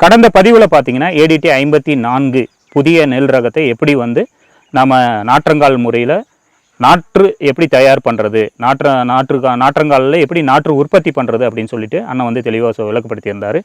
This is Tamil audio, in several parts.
கடந்த பதிவில் பார்த்தீங்கன்னா ஏடிடி ஐம்பத்தி நான்கு புதிய நெல் ரகத்தை எப்படி வந்து நம்ம நாற்றங்கால் முறையில் நாற்று எப்படி தயார் பண்ணுறது நாற்று நாற்று நாற்றங்காலில் எப்படி நாற்று உற்பத்தி பண்ணுறது அப்படின்னு சொல்லிட்டு அண்ணன் வந்து தெளிவாக விளக்கப்படுத்தியிருந்தார்.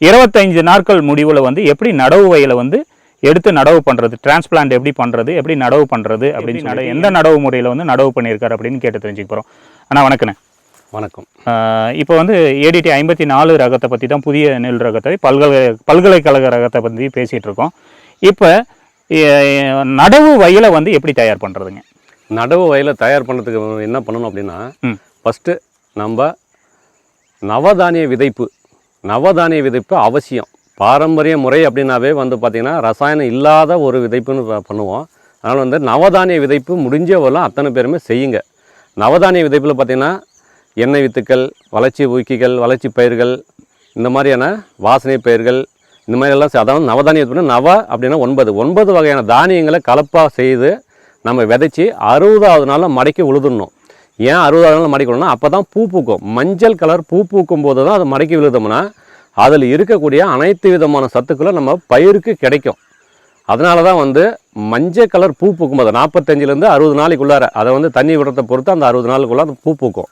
இருபத்தைந்து நாட்கள் முடிவில் வந்து எப்படி நடவு வயலை வந்து எடுத்து நடவு பண்ணுறது டிரான்ஸ்பிளான்ட் எப்படி பண்ணுறது எப்படி நடவு பண்ணுறது அப்படின்னு நட எந்த நடவு முறையில் வந்து நடவு பண்ணியிருக்காரு அப்படின்னு கேட்டு தெரிஞ்சுக்க போகிறோம் அண்ணா வணக்கண்ணே. வணக்கம். இப்போ வந்து ஏடிடி ஐம்பத்தி நாலு ரகத்தை பற்றி தான் புதிய நெல் ரகத்தை பல்கலை பல்கலைக்கழக ரகத்தை பற்றி பேசிகிட்டு இருக்கோம். இப்போ நடவு வயலை வந்து எப்படி தயார் பண்ணுறதுங்க நடவு வயலை தயார் பண்ணுறதுக்கு என்ன பண்ணணும் அப்படின்னா. ஃபஸ்ட்டு நம்ம நவதானிய விதைப்பு நவதானிய விதைப்பு அவசியம். பாரம்பரிய முறை அப்படின்னாவே வந்து பார்த்திங்கன்னா ரசாயனம் இல்லாத ஒரு விதைப்புன்னு பண்ணுவோம். அதனால் வந்து நவதானிய விதைப்பு முடிஞ்ச வரலாம் அத்தனை பேருமே செய்யுங்க. நவதானிய விதைப்பில் பார்த்திங்கன்னா எண்ணெய் வித்துக்கள் வளர்ச்சி ஊக்கிகள் வளர்ச்சி பயிர்கள் இந்த மாதிரியான வாசனை பயிர்கள் இந்த மாதிரியெல்லாம் அதாவது நவதானிய அப்படின்னா நவ அப்படின்னா ஒன்பது. ஒன்பது வகையான தானியங்களை கலப்பாக செய்து நம்ம விதைச்சி அறுபதாவது நாளில் மடக்கி உழுதுடணும். ஏன் அறுபதாவது நாளில் மடக்கி அப்போ தான் பூ பூக்கும். மஞ்சள் கலர் பூ பூக்கும் போது தான் அதை மடக்கி விழுதோம்னா அதில் இருக்கக்கூடிய அனைத்து விதமான சத்துக்களும் நம்ம பயிருக்கு கிடைக்கும். அதனால தான் வந்து மஞ்சள் கலர் பூ பூக்கும் போது நாற்பத்தஞ்சிலேருந்து அறுபது நாளைக்குள்ளார அதை வந்து தண்ணி விடுறத பொறுத்து அந்த அறுபது நாளுக்குள்ளே அந்த பூ பூக்கும்.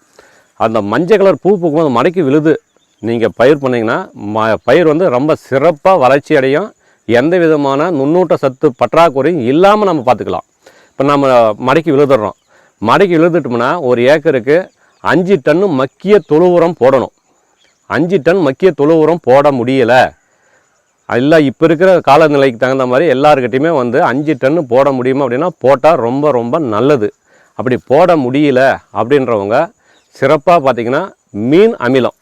அந்த மஞ்சள் கலர் பூ பூக்கும்போது மடக்கி விழுது. நீங்கள் பயிர் பண்ணிங்கன்னா ம பயிர் வந்து ரொம்ப சிறப்பாக வளர்ச்சி அடையும். எந்த விதமான நுண்ணூட்ட சத்து பற்றாக்குறையும் இல்லாமல் நம்ம பார்த்துக்கலாம். இப்போ நம்ம மடக்கி விழுதுடுறோம் மடக்கி விழுதுட்டோம்னா ஒரு ஏக்கருக்கு அஞ்சு டன்னு மக்கிய தொழு உரம் போடணும். அஞ்சு டன் மக்கிய தொழு உரம் போட முடியலை. இல்லை இப்போ இருக்கிற காலநிலைக்கு தகுந்த மாதிரி எல்லாருக்கிட்டையுமே வந்து அஞ்சு டன்னு போட முடியுமா அப்படின்னா போட்டால் ரொம்ப ரொம்ப நல்லது. அப்படி போட முடியல அப்படின்றவங்க சிறப்பாக பார்த்தீங்கன்னா மீன் அமிலம்.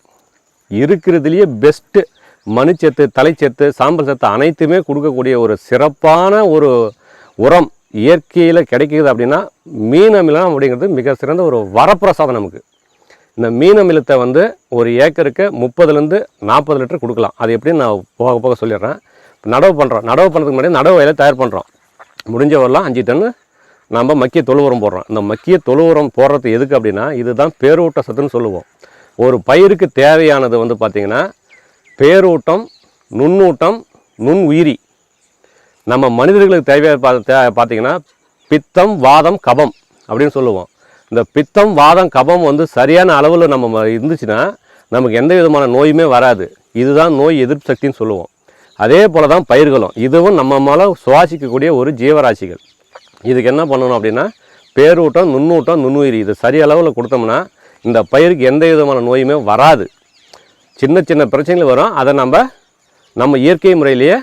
இருக்கிறதுலையே பெஸ்ட்டு மணிச்சத்து தலைச்சத்து சாம்பல் சத்து அனைத்துமே கொடுக்கக்கூடிய ஒரு சிறப்பான ஒரு உரம் இயற்கையில் கிடைக்கிது அப்படின்னா மீன் அமிலம் அப்படிங்கிறது மிக சிறந்த ஒரு வரப்பிரசாதம் நமக்கு. இந்த மீன் அமிலத்தை வந்து ஒரு ஏக்கருக்கு முப்பதுலேருந்து நாற்பது லிட்டர் கொடுக்கலாம். அது எப்படின்னு நான் போக போக சொல்லிடுறேன். நடவு பண்ணுறோம் நடவு பண்ணுறதுக்கு முன்னாடி நடவு வயலை தயார் பண்ணுறோம் முடிஞ்ச வரலாம் அஞ்சு டன்னு நம்ம மக்கிய தொழு உரம் போடுறோம். இந்த மக்கிய தொழு உரம் போடுறது எதுக்கு அப்படின்னா இதுதான் பேரூட்ட சத்துன்னு சொல்லுவோம். ஒரு பயிருக்கு தேவையானது வந்து பார்த்திங்கன்னா பேரூட்டம் நுண்ணூட்டம் நுண் உயிரி நம்ம மனிதர்களுக்கு தேவையான பா பார்த்தீங்கன்னா பித்தம் வாதம் கபம் அப்படின்னு சொல்லுவோம். இந்த பித்தம் வாதம் கபம் வந்து சரியான அளவில் நம்ம இருந்துச்சுன்னா நமக்கு எந்த விதமான நோயுமே வராது. இதுதான் நோய் எதிர்ப்பு சக்தின்னு சொல்லுவோம். அதே போல தான் பயிர்களும். இதுவும் நம்ம மேலே சுவாசிக்கக்கூடிய ஒரு ஜீவராசிகள். இதுக்கு என்ன பண்ணணும் அப்படின்னா பேரூட்டம் நுண்ணூட்டம் நுண்ணுயிரி இது சரி அளவில் கொடுத்தோம்னா இந்த பயிருக்கு எந்த விதமான நோயுமே வராது. சின்ன சின்ன பிரச்சனைகள் வரும். அதை நம்ம நம்ம இயற்கை முறையிலேயே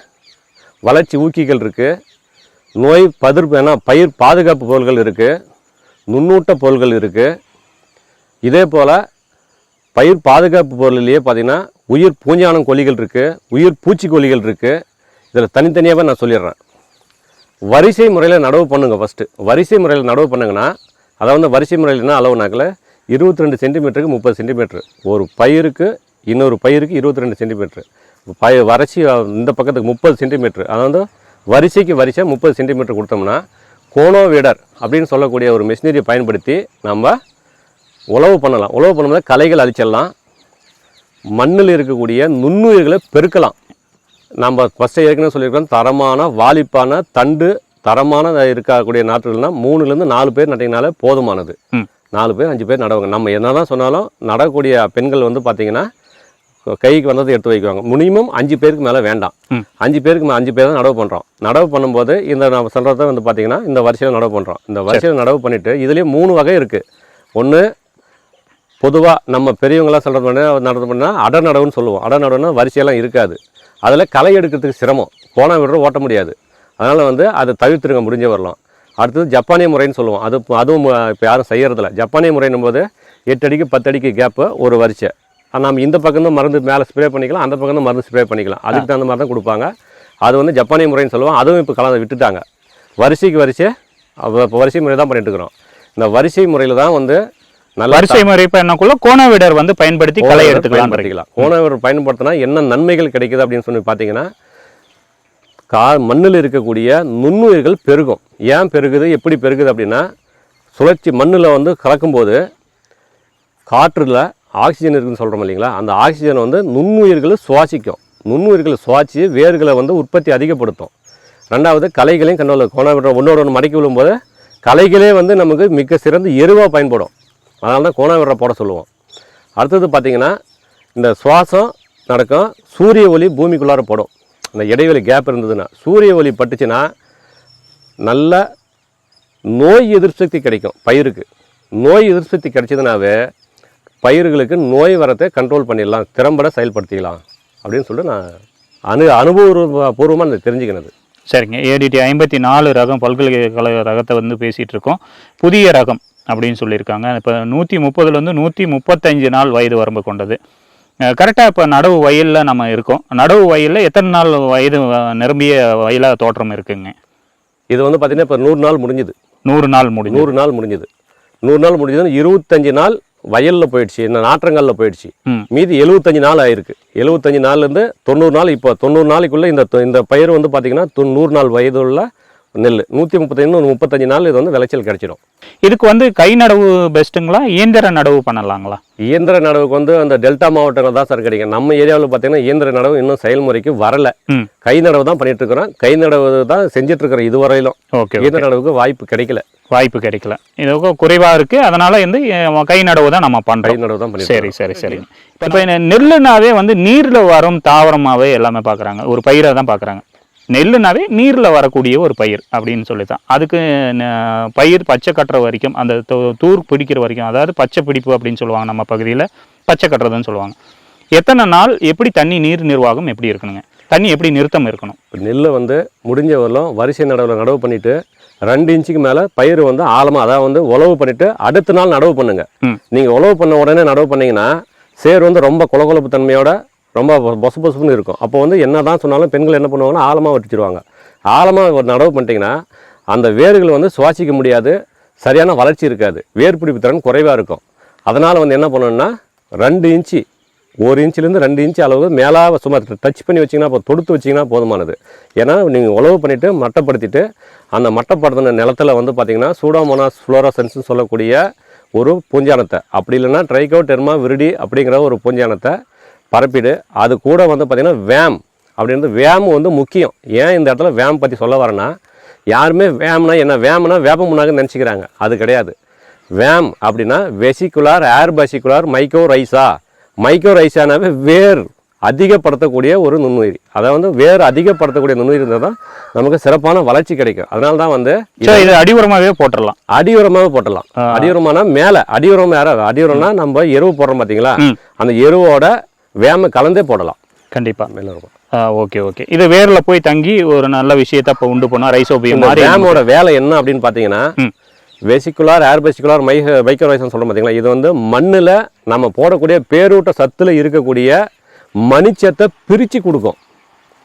வளர்ச்சி ஊக்கிகள் இருக்குது நோய் பதிர்ப்பு ஏன்னா பயிர் பாதுகாப்பு பொருள்கள் இருக்குது நுண்ணூட்ட பொருள்கள் இருக்குது இதே போல் பயிர் பாதுகாப்பு பொருளிலேயே பார்த்திங்கன்னா உயிர் பூஞ்சானம் கொல்லிகள் இருக்குது உயிர் பூச்சிக்கொல்லிகள் இருக்குது இதில் தனித்தனியாகவே நான் சொல்லிடுறேன். வரிசை முறையில் நடவு பண்ணுங்கள் ஃபஸ்ட்டு வரிசை முறையில் நடவு பண்ணுங்கன்னா அதாவது வந்து வரிசை முறையில் என்ன அளவுனாக்கில் இருபத்தி ரெண்டு சென்டிமீட்டருக்கு முப்பது சென்டிமீட்ரு ஒரு பயிருக்கு இன்னொரு பயிருக்கு இருபத்தி ரெண்டு சென்டிமீட்ரு பய வறட்சி இந்த பக்கத்துக்கு முப்பது சென்டிமீட்ரு அதாவது வரிசைக்கு வரிசை முப்பது சென்டிமீட்டர் கொடுத்தோம்னா கோனோவிடர் வீடர் அப்படின்னு சொல்லக்கூடிய ஒரு மிஷினரியை பயன்படுத்தி நம்ம உழவு பண்ணலாம். உழவு பண்ணும்போது களைகள் அழிச்சிடலாம். மண்ணில் இருக்கக்கூடிய நுண்ணுயிர்களை பெருக்கலாம். நம்ம ஃபஸ்ட்டு ஏற்கனவே சொல்லியிருக்கோம் தரமான வாலிப்பான தண்டு தரமான இருக்கக்கூடிய நாற்றுகள்னா மூணுலேருந்து நாலு பேர் நட்டிங்கனாலே போதுமானது. நாலு பேர் அஞ்சு பேர் நடவுங்க. நம்ம என்ன தான் சொன்னாலும் நடக்கூடிய பெண்கள் வந்து பார்த்திங்கன்னா கைக்கு வந்ததை எடுத்து வைக்குவாங்க. மினிமம் அஞ்சு பேருக்கு மேலே வேண்டாம். அஞ்சு பேருக்கு அஞ்சு பேர் தான் நடவு பண்ணுறோம் நடவு பண்ணும்போது இந்த நம்ம சொல்கிறத வந்து பார்த்திங்கன்னா இந்த வரிசையில் நடவு பண்ணுறோம் இந்த வரிசையில் நடவு பண்ணிவிட்டு இதுலேயே மூணு வகை இருக்குது ஒன்று பொதுவாக நம்ம பெரியவங்களாம் சொல்கிறது பண்ண நடந்து பண்ணால் அட நடவுன்னு சொல்லுவோம். அட நடவுன்னா வரிசையெல்லாம் இருக்காது. அதில் களை எடுக்கிறதுக்கு சிரமம். போனால் விடுற ஓட்ட முடியாது. அதனால் வந்து அதை தவிர்த்துருங்க முடிஞ்ச வரலாம். அடுத்தது ஜப்பானிய முறைன்னு சொல்லுவோம். அது அதுவும் இப்போ யாரும் செய்யறதில்ல. ஜப்பானிய முறைன்னும் போது எட்டு அடிக்கு பத்து அடிக்கு கேப்பு ஒரு வரிசை. ஆனா, நம்ம இந்த பக்கம் மருந்து மேலே ஸ்ப்ரே பண்ணிக்கலாம் அந்த பக்கம் மருந்து ஸ்ப்ரே பண்ணிக்கலாம். அதுக்கு தகுந்த மாதிரி தான் கொடுப்பாங்க. அது வந்து ஜப்பானிய முறைன்னு சொல்லுவோம். அதுவும் இப்போ கலந்து விட்டுட்டாங்க. வரிசைக்கு வரிசை இப்போ வரிசை முறை தான் பண்ணிட்டு இருக்கிறோம். இந்த வரிசை முறையில் தான் வந்து வரிசை முறை பண்ணக்குள்ள கோண விடர் வந்து பயன்படுத்தி களை எடுத்துக்கலாம் பயன்படுத்திக்கலாம். கோணவர் பயன்படுத்தினா என்ன நன்மைகள் கிடைக்குது அப்படின்னு சொல்லி பார்த்தீங்கன்னா கா மண்ணில் இருக்கக்கூடிய நுண்ணுயிர்கள் பெருகும். ஏன் பெருகுது? எப்படி பெருகுது அப்படின்னா சுழற்சி மண்ணில் வந்து கலக்கும்போது காற்றில் ஆக்சிஜன் இருக்குன்னு சொல்கிறோம் இல்லைங்களா? அந்த ஆக்சிஜனை வந்து நுண்ணுயிர்கள் சுவாசிக்கும். நுண்ணுயிர்களை சுவாச்சி வேர்களை வந்து உற்பத்தி அதிகப்படுத்தும். ரெண்டாவது களைகளையும் கண்ட்ரோல் கோணாவிடுற ஒன்றோட ஒன்று மடக்கி விழும்போது களைகளே வந்து நமக்கு மிக சிறந்த எருவாக பயன்படும். அதனால தான் கோணாவிடுற போட சொல்லுவோம். அடுத்தது பார்த்திங்கன்னா இந்த சுவாசம் நடக்கும் சூரிய ஒளி பூமிக்குள்ளார போடும். அந்த இடைவெளி கேப் இருந்ததுன்னா சூரிய ஒளி பட்டுச்சுன்னா நல்ல நோய் எதிர்சக்தி கிடைக்கும் பயிருக்கு. நோய் எதிர்சக்தி கிடைச்சதுனாவே பயிர்களுக்கு நோய் வரத்தை கண்ட்ரோல் பண்ணிடலாம் திறம்பட செயல்படுத்திக்கலாம் அப்படின்னு சொல்லிட்டு நான் அனு அனுபவபூர்வமாக நான் தெரிஞ்சுக்கினது. சரிங்க. ஏடிடி ஐம்பத்தி நாலு ரகம் பல்கலைக்கழக ரகத்தை வந்து பேசிகிட்டு இருக்கோம். புதிய ரகம் அப்படின்னு சொல்லியிருக்காங்க. இப்போ நூற்றி முப்பதுலேருந்து நூற்றி முப்பத்தஞ்சு நாள் வயது வரம்பு கொண்டது. கரெக்டாக இப்போ நடவு வயலில் நம்ம இருக்கோம். நடவு வயலில் எத்தனை நாள் வயது நிரம்பிய வயலாக தோற்றம் இருக்குங்க? இது வந்து பார்த்தீங்கன்னா இப்போ நூறு நாள் முடிஞ்சுது. நூறு நாள் முடிஞ்சு நூறு நாள் முடிஞ்சுது. நூறு நாள் முடிஞ்சதுன்னா இருபத்தஞ்சு நாள் வயலில் போயிடுச்சு. இந்த நாற்றங்கல்ல போயிடுச்சு. மீதி எழுபத்தஞ்சு நாள் ஆயிருக்கு. எழுபத்தஞ்சு நாள்லேருந்து தொண்ணூறு நாள் இப்போ தொண்ணூறு நாளைக்குள்ளே இந்த இந்த பயிர் வந்து பார்த்தீங்கன்னா தொண்ணூறு நாள் வயது உள்ள நெல் நூற்றி முப்பத்தஞ்சு முப்பத்தஞ்சு நாள் இது வந்து விளைச்சல் கிடைச்சிடும். இதுக்கு வந்து கை நடவு பெஸ்ட்டுங்களா இயந்திர நடவு பண்ணலாங்களா? இயந்திர நடவுக்கு வந்து அந்த டெல்டா மாவட்டங்கள் தான் சார் கிடைக்கும். நம்ம ஏரியாவில் பார்த்தீங்கன்னா இயந்திர நடவு இன்னும் செயல்முறைக்கு வரல. கை நடவு தான் பண்ணிட்டு இருக்கிறோம். கை நடவு தான் செஞ்சுட்டு இருக்கிறோம் இதுவரையிலும். ஓகே இயந்திர நடவுக்கு வாய்ப்பு கிடைக்கல. வாய்ப்பு கிடைக்கல. இது குறைவாக இருக்குது அதனால் வந்து கை நடவு தான் நம்ம கை பண்ணுறோம் நடவு தான் சரி சரி சரிங்க இப்போ நெல்லுனாவே வந்து நீரில் வரும் தாவரமாகவே எல்லாமே பார்க்குறாங்க ஒரு பயிரை தான் பார்க்குறாங்க நெல்லுனாவே நீரில் வரக்கூடிய ஒரு பயிர் அப்படின்னு சொல்லி தான் அதுக்கு ந- பயிர் பச்சை கட்டுற வரைக்கும் அந்த தூர் பிடிக்கிற வரைக்கும் அதாவது பச்சை பிடிப்பு அப்படின்னு சொல்லுவாங்க நம்ம பகுதியில் பச்சை கட்டுறதுன்னு சொல்லுவாங்க. எத்தனை நாள் எப்படி தண்ணி நீர் நிர்வாகம் எப்படி இருக்கணுங்க? தண்ணி எப்படி நிறுத்தம் இருக்கணும்? நெல்லை வந்து முடிஞ்ச வரலும் வரிசை நடவில் நடவு பண்ணிட்டு ரெண்டு இன்ச்சுக்கு மேலே பயிர் வந்து ஆழமாக அதாவது வந்து உழவு பண்ணிட்டு அடுத்த நாள் நடவு பண்ணுங்க. ம். நீங்கள் உழவு பண்ண உடனே நடவு பண்ணீங்கன்னா சேர் வந்து ரொம்ப கொலகொலப்பு தன்மையோட ரொம்ப பொசு பொசுப்புன்னு இருக்கும். அப்போ வந்து என்ன தான் சொன்னாலும் பெண்கள் என்ன பண்ணுவாங்கன்னா ஆழமாக வச்சுருவாங்க ஆழமாக ஒரு நடவு பண்ணிட்டீங்கன்னா அந்த வேர்கள் வந்து சுவாசிக்க முடியாது சரியான வளர்ச்சி இருக்காது. வேர் பிடிப்பு திறன் குறைவாக இருக்கும். அதனால் வந்து என்ன பண்ணணும்னா ரெண்டு இன்ச்சு ஒரு இன்ச்சிலேருந்து ரெண்டு இன்ச்சு அளவு மேலே சும்மா டச் பண்ணி வச்சிங்கன்னா இப்போ தொடுத்து வச்சிங்கன்னா போதுமானது. ஏன்னா நீங்கள் உழவு பண்ணிவிட்டு மட்டப்படுத்திட்டு அந்த மட்டப்படுத்தின நிலத்துல வந்து பார்த்திங்கன்னா சூடாமோனாஸ் ஃப்ளோரோசன்ஸ்னு சொல்லக்கூடிய ஒரு பூஞ்சானத்தை. அப்படி இல்லைன்னா ட்ரைகோ டெர்மா விருடி அப்படிங்கிற ஒரு பூஞ்சானத்தை பரப்பிடு. அது கூட வந்து பார்த்திங்கன்னா வேம் அப்படின்றது வேம் வந்து முக்கியம். ஏன் இந்த இடத்துல வேம் பற்றி சொல்ல வரேன்னா யாருமே வேம்னா என்ன? வேம்னா வேப்ப முன்னாக நினச்சிக்கிறாங்க. அது கிடையாது. வேம் அப்படின்னா வெசிகுலார் ஏர் பசிகுலார் மைக்கோ ரைசா மைக்கோ ரைசானாவே வேர் அதிகப்படுத்தக்கூடிய ஒரு நுண்ணுயிரி. அதை வந்து வேர் அதிகப்படுத்தக்கூடிய நுண்ணுயிரி இருந்தால் தான் நமக்கு சிறப்பான வளர்ச்சி கிடைக்கும். அதனால தான் வந்து இது அடிவுரமாகவே போட்டுடலாம். அடியுரமாக போட்டலாம் அடியுரமானா மேலே. அடியுரம் வேற அடியுரம்னா நம்ம எருவு போடுறோம் பார்த்தீங்களா. அந்த எருவோட வேம கலந்தே போடலாம். கண்டிப்பாக மேலே இருக்கும் ஓகே ஓகே. இது வேரில் போய் தங்கி ஒரு நல்ல விஷயத்தை இப்போ உண்டு பண்ணோம் ரைசோபியம் இந்த மாதிரி வேமோட வேலை என்ன அப்படின்னு பார்த்தீங்கன்னா ம். வெசிகுலார் ஏர் வெசிகுலார் மை மைக்ரோரைசன் சொல்கிறோம் பார்த்தீங்களா இது வந்து மண்ணில் நம்ம போடக்கூடிய பேரூட்ட சத்தில் இருக்கக்கூடிய மணிச்சத்தை பிரித்து கொடுக்கும்.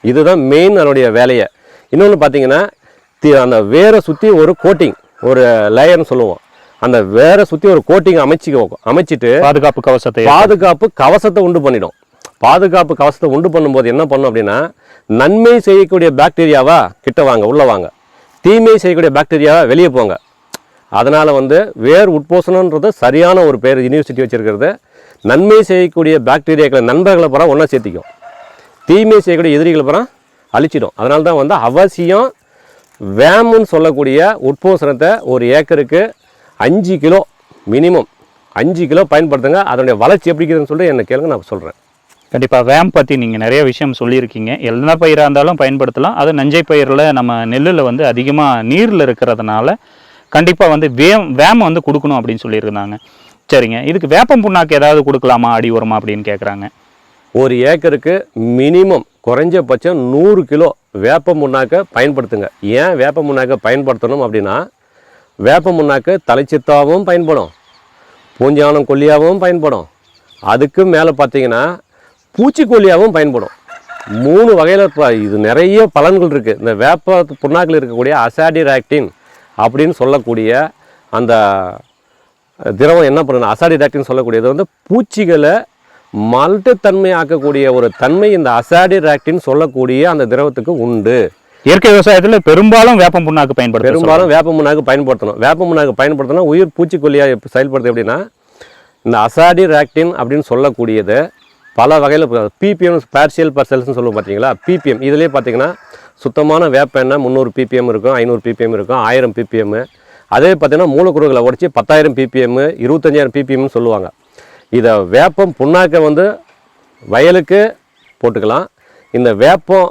இதுதான் மெயின் அதனுடைய வேலையை. இன்னொன்று பார்த்தீங்கன்னா அந்த வேரை சுற்றி ஒரு கோட்டிங் ஒரு லேயர்னு சொல்லுவோம். அந்த வேரை சுற்றி ஒரு கோட்டிங் அமைச்சிக்குவோம் அமைச்சிட்டு பாதுகாப்பு கவசத்தை பாதுகாப்பு கவசத்தை உண்டு பண்ணிடும். பாதுகாப்பு கவசத்தை உண்டு பண்ணும்போது என்ன பண்ணும் அப்படின்னா நன்மை செய்யக்கூடிய பாக்டீரியாவா கிட்ட வாங்க உள்ளே வாங்க. தீமை செய்யக்கூடிய பாக்டீரியாவா வெளியே போங்க. அதனால் வந்து வேர் உட்போசனன்றது சரியான ஒரு பேர் யூனிவர்சிட்டி வச்சுருக்கிறது. நன்மை செய்யக்கூடிய பாக்டீரியாக்களை நண்பர்களை பூரா ஒன்றா சேர்த்திக்கும். தீமை செய்யக்கூடிய எதிரிகளை பூரா அழிச்சிடும். அதனால தான் வந்து அவசியம் வேமுன்னு சொல்லக்கூடிய உட்போசனத்தை ஒரு ஏக்கருக்கு அஞ்சு கிலோ மினிமம் அஞ்சு கிலோ பயன்படுத்துங்க. அதனுடைய வளர்ச்சி எப்படி இருக்குதுன்னு சொல்லிட்டு என்னை கேளுங்க நான் சொல்கிறேன் கண்டிப்பாக வேம் பற்றி நீங்கள் நிறைய விஷயம் சொல்லியிருக்கீங்க. எல்லா பயிராக இருந்தாலும் பயன்படுத்தலாம். அது நஞ்சை பயிரில் நம்ம நெல்லில் வந்து அதிகமாக நீரில் இருக்கிறதுனால கண்டிப்பாக வந்து வேம் வேம் வந்து கொடுக்கணும் அப்படின்னு சொல்லியிருந்தாங்க. சரிங்க. இதுக்கு வேப்பம் புண்ணாக்கு ஏதாவது கொடுக்கலாமா? அடி உரமா அப்படின்னு கேட்குறாங்க ஒரு ஏக்கருக்கு மினிமம் குறைஞ்சபட்சம் நூறு கிலோ வேப்ப முன்னாக்கை பயன்படுத்துங்க. ஏன் வேப்ப முன்னாக்கை பயன்படுத்தணும் அப்படின்னா வேப்ப முன்னாக்கு தலைச்சித்தாவும் பயன்படும். பூஞ்சானம் கொல்லியாகவும் பயன்படும். அதுக்கு மேலே பார்த்தீங்கன்னா பூச்சிக்கொல்லியாகவும் பயன்படும். மூணு வகையில் இது நிறைய பலன்கள் இருக்குது இந்த வேப்ப புண்ணாக்கில் இருக்கக்கூடிய அசாடிராக்டின் அப்படின்னு சொல்லக்கூடிய அந்த திரவம் என்ன பண்ணணும் அசாடிராக்டின் சொல்லக்கூடியது வந்து பூச்சிகளை மல்ட்டுத்தன்மை ஆக்கக்கூடிய ஒரு தன்மை இந்த அசாடிராக்டின் சொல்லக்கூடிய அந்த திரவத்துக்கு உண்டு. இயற்கை விவசாயத்தில் பெரும்பாலும் வேப்பம் புண்ணாக்கு பயன்படுத்த பெரும்பாலும் வேப்ப முன்னாக்கு பயன்படுத்தணும். வேப்ப முன்னாக்கு பயன்படுத்தினா உயிர் பூச்சிக்கொல்லியாக செயல்படுது எப்படின்னா இந்த அசாடிராக்டின் அப்படின்னு சொல்லக்கூடியதை பல வகையில் பிபிஎம் பார்சியல் பர்சல்ஸ்னு சொல்லுவோம் பார்த்தீங்களா பிபிஎம் இதுலேயே பார்த்தீங்கன்னா சுத்தமான வேப்ப எண்ணெய் முந்நூறு பிபிஎம் இருக்கும் ஐநூறு பிபிஎம் இருக்கும் ஆயிரம் பிபிஎம் அதே பார்த்தீங்கன்னா மூலக்கூறுகளை உடச்சி பத்தாயிரம் பிபிஎம் இருபத்தஞ்சாயிரம் பிபிஎம்னு சொல்லுவாங்க. இதை வேப்பம் புண்ணாக்கை வந்து வயலுக்கு போட்டுக்கலாம். இந்த வேப்பம்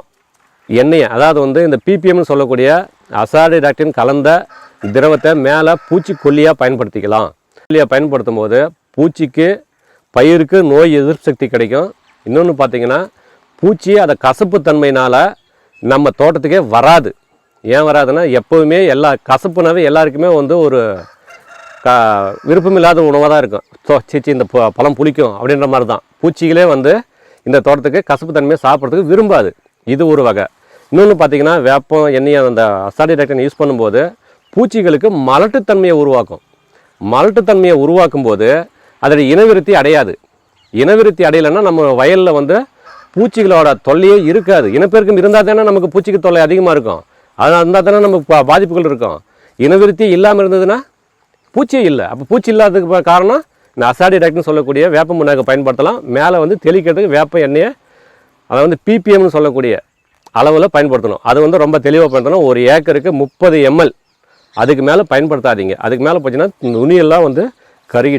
எண்ணெயை அதாவது வந்து இந்த பிபிஎம்னு சொல்லக்கூடிய அசாடி டாக்டின் கலந்த திரவத்தை மேலே பூச்சி கொல்லியாக பயன்படுத்திக்கலாம். கொல்லியாக பயன்படுத்தும் போது பூச்சிக்கு பயிருக்கு நோய் எதிர்ப்பு சக்தி கிடைக்கும். இன்னொன்று பார்த்தீங்கன்னா பூச்சி அதை கசப்பு தன்மையினால் நம்ம தோட்டத்துக்கே வராது. ஏன் வராதுன்னா எப்போவுமே எல்லா கசப்புனாவே எல்லாருக்குமே வந்து ஒரு க விருப்பமில்லாத உணவாக தான் இருக்கும். ஸோ சீச்சி இந்த ப- பழம் புளிக்கும் அப்படின்ற மாதிரி தான் பூச்சிகளே வந்து இந்த தோட்டத்துக்கு கசப்பு தன்மையை சாப்பிட்றதுக்கு விரும்பாது. இது ஒரு வகை. இன்னொன்று பார்த்தீங்கன்னா வேப்பம் எண்ணெயை அந்த அசாடி அசாடிடாக்டன் யூஸ் பண்ணும்போது பூச்சிகளுக்கு மலட்டுத்தன்மையை உருவாக்கும். மலட்டுத்தன்மையை உருவாக்கும் போது அதோட இனவிருத்தி அடையாது. இனவிருத்தி அடையலைன்னா நம்ம வயலில் வந்து பூச்சிகளோட தொல்லையே இருக்காது. இனப்பெருக்கம் இருந்தால் தானே நமக்கு பூச்சிக்கு தொல்லை அதிகமாக இருக்கும். அதனால் இருந்தால் தானே நமக்கு பாதிப்புகள் இருக்கும். இனவிருத்தி இல்லாமல் இருந்ததுன்னா பூச்சியே இல்லை. அப்போ பூச்சி இல்லாததுக்கு காரணம் இந்த அசாடிடாக்ட்னு சொல்லக்கூடிய வேப்ப முன்னாக பயன்படுத்தலாம். மேலே வந்து தெளிக்கிறதுக்கு வேப்ப எண்ணெயை அதை வந்து பிபிஎம்னு சொல்லக்கூடிய அளவில் பயன்படுத்தணும். அது வந்து ரொம்ப தெளிவாக பயன்படுத்தணும். ஒரு ஏக்கருக்கு முப்பது எம்எல் அதுக்கு மேலே பயன்படுத்தாதீங்க. அதுக்கு மேலே போச்சுன்னா நுனியெல்லாம் வந்து கருகி